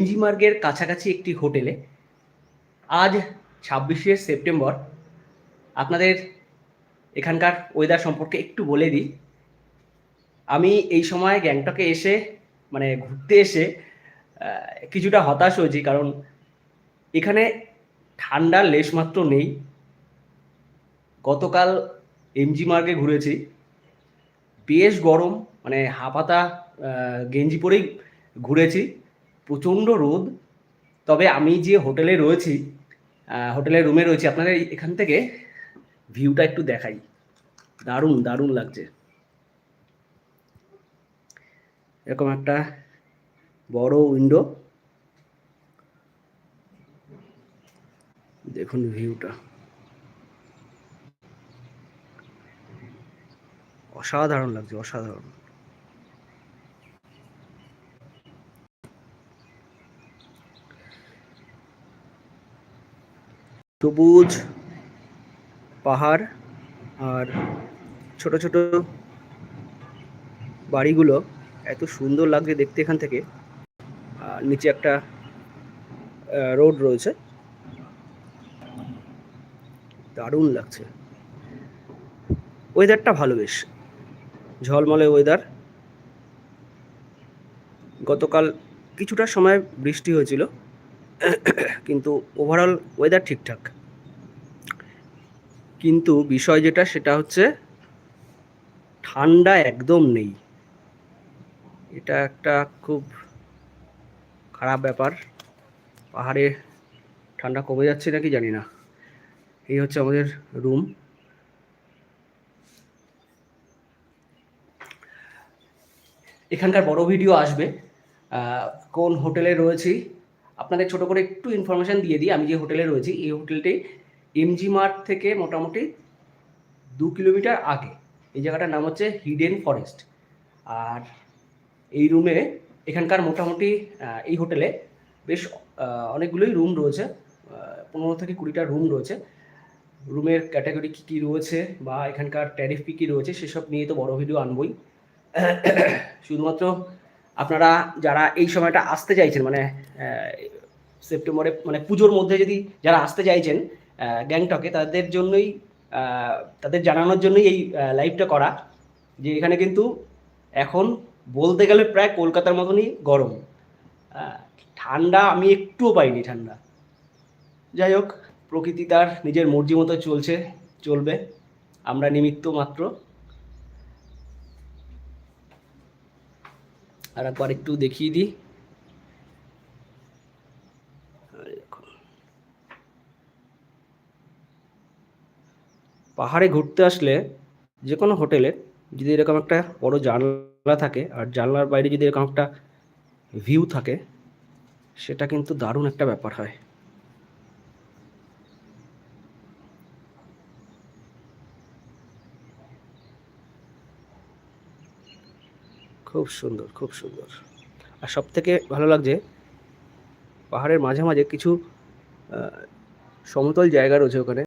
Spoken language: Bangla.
ইঞ্জিমার্গের কাছাকাছি একটি হোটেলে আজ ছাব্বিশে সেপ্টেম্বর। আপনাদের এখানকার ওয়েদার সম্পর্কে একটু বলে দিই। আমি এই সময় গ্যাংটকে এসে মানে ঘুরতে এসে কিছুটা হতাশ হয়েছি কারণ এখানে ঠান্ডার লেশমাত্র নেই। গতকাল এমজি মার্গে ঘুরেছি। বেশ গরম মানে হাফাতা গেঞ্জি পরেই ঘুরেছি। প্রচণ্ড রোদ। তবে আমি যে হোটেলে রয়েছি হোটেলের রুমে রয়েছি, আপনাদের এখান থেকে ভিউটা একটু দেখাই। দারুণ দারুণ লাগছে। এরকম একটা বড় উইন্ডো দেখুন ভিউটা। অসাধারণ লাগছে, অসাধারণ। সবুজ পাহাড় আর ছোট ছোট বাড়িগুলো এত সুন্দর লাগছে দেখতে এখান থেকে। আর নিচে একটা রোড রয়েছে। দারুণ লাগছে। ওয়েদারটা ভালো বেশ। ঝলমলে ওয়েদার গতকাল কিছুটা সময় বৃষ্টি হয়েছিল। কিন্তু ওভারঅল ওয়েদার ঠিকঠাক। কিন্তু বিষয় যেটা, সেটা হচ্ছে ঠান্ডা একদম নেই। এটা একটা খুব খারাপ ব্যাপার। পাহাড়ে ঠান্ডা কমে যাচ্ছে নাকি জানি না। এই হচ্ছে আমাদের রুম এখানকার বড় ভিডিও আসবে। কোন হোটেলে রয়েছি? আপনাদের ছোট করে একটু ইনফরমেশন দিয়ে দিই, আমি যে হোটেলে রয়েছি, এই হোটেলটি এমজি মার্ট থেকে মোটামুটি দু কিলোমিটার আগে। এই জায়গাটার নাম হচ্ছে হিডেন ফরেস্ট আর এই রুমে এখানকার মোটামুটি এই হোটেলে বেশ অনেকগুলোই রুম রয়েছে পনেরো থেকে কুড়িটা রুম রয়েছে। রুমের ক্যাটাগরি কী কী রয়েছে বা এখানকার ট্যারিফ কী কী রয়েছে, সেসব নিয়ে তো বড় ভিডিও আনবই। শুধুমাত্র আপনারা যারা এই সময়টা আসতে চাইছেন মানে সেপ্টেম্বরে মানে পুজোর মধ্যে যদি যারা আসতে চাইছেন গ্যাংটকে, তাদের জন্যই তাদের জানানোর জন্যই এই লাইভটা করা, যে এখানে কিন্তু এখন বলতে গেলে প্রায় কলকাতার মতনই গরম। ঠান্ডা আমি একটুও পাইনি ঠান্ডা। যাই হোক, প্রকৃতি তার নিজের মর্জি মতো চলছে, চলবে। আমরা নিমিত্ত মাত্র। আর একবার একটু দেখিয়ে দিই। পাহাড়ে ঘুরতে আসলে যে কোনো হোটেলে যদি এরকম একটা বড় জানলা থাকে আর জানলার বাইরে যদি এরকম একটা ভিউ থাকে, সেটা কিন্তু দারুণ একটা ব্যাপার হয়। খুব সুন্দর খুব সুন্দর। আর সব থেকে ভালো লাগছে, পাহাড়ের মাঝে মাঝে কিছু সমতল জায়গা রয়েছে ওখানে।